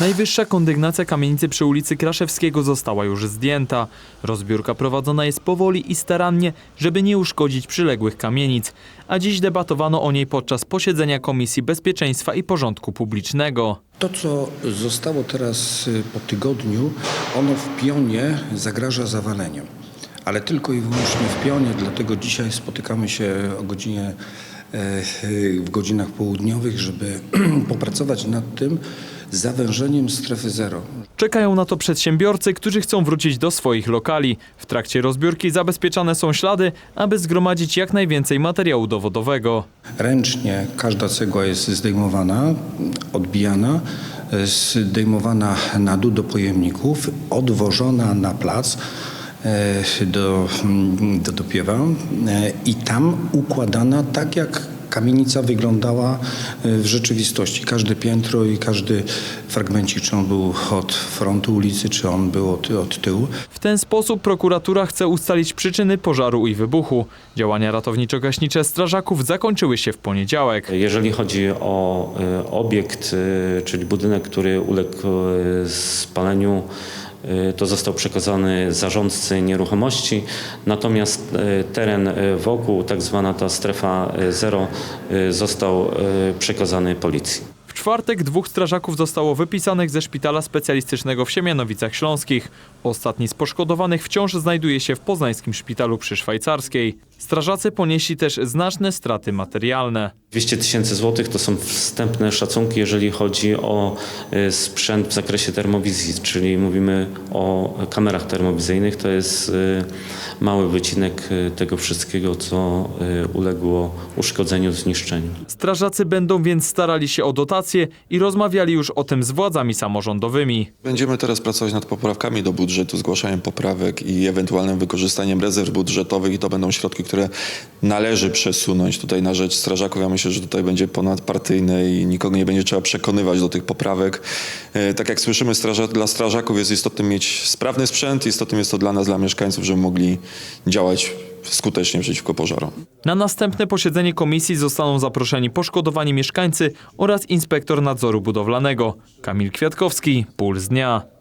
Najwyższa kondygnacja kamienicy przy ulicy Kraszewskiego została już zdjęta. Rozbiórka prowadzona jest powoli i starannie, żeby nie uszkodzić przyległych kamienic, a dziś debatowano o niej podczas posiedzenia Komisji Bezpieczeństwa i Porządku Publicznego. To, co zostało teraz y, po tygodniu, ono w pionie zagraża zawaleniu. Ale tylko i wyłącznie w pionie, dlatego dzisiaj spotykamy się o godzinie, e, y, w godzinach południowych, żeby popracować nad tym zawężeniem strefy zero. Czekają na to przedsiębiorcy, którzy chcą wrócić do swoich lokali. W trakcie rozbiórki zabezpieczane są ślady, aby zgromadzić jak najwięcej materiału dowodowego. Ręcznie każda cegła jest zdejmowana, odbijana, zdejmowana na dół do pojemników, odwożona na plac e, do, do dopiewa e, i tam układana tak jak kamienica wyglądała e, w rzeczywistości. Każde piętro i każdy fragmencik, czy on był od frontu ulicy, czy on był od, od tyłu. W ten sposób prokuratura chce ustalić przyczyny pożaru i wybuchu. Działania ratowniczo-gaśnicze strażaków zakończyły się w poniedziałek. Jeżeli chodzi o y, obiekt, y, czyli budynek, który uległ spaleniu, to został przekazany zarządcy nieruchomości, natomiast y, teren y, wokół, tak zwana ta strefa y, zero, y, został y, przekazany policji. Czwartek dwóch strażaków zostało wypisanych ze szpitala specjalistycznego w Siemianowicach Śląskich. Ostatni z poszkodowanych wciąż znajduje się w poznańskim szpitalu przy Szwajcarskiej. Strażacy ponieśli też znaczne straty materialne. 200 tysięcy złotych to są wstępne szacunki, jeżeli chodzi o y, sprzęt w zakresie termowizji, czyli mówimy o kamerach termowizyjnych. To jest y, mały wycinek y, tego wszystkiego, co uległo uszkodzeniu, zniszczeniu. Strażacy będą więc starali się o dotacje i rozmawiali już o tym z władzami samorządowymi. Będziemy teraz pracować nad poprawkami do budżetu, zgłaszaniem poprawek i ewentualnym wykorzystaniem rezerw budżetowych i to będą środki, które należy przesunąć tutaj na rzecz strażaków. Ja myślę, że tutaj będzie ponadpartyjne i nikogo nie będzie trzeba przekonywać do tych poprawek. E, Tak jak słyszymy, dla strażaków jest istotnym mieć sprawny sprzęt, istotnym jest to dla nas, dla mieszkańców, żeby mogli działać skutecznie przeciwko pożarom. Na następne posiedzenie komisji zostaną zaproszeni poszkodowani mieszkańcy oraz inspektor nadzoru budowlanego. Kamil Kwiatkowski, Puls Dnia.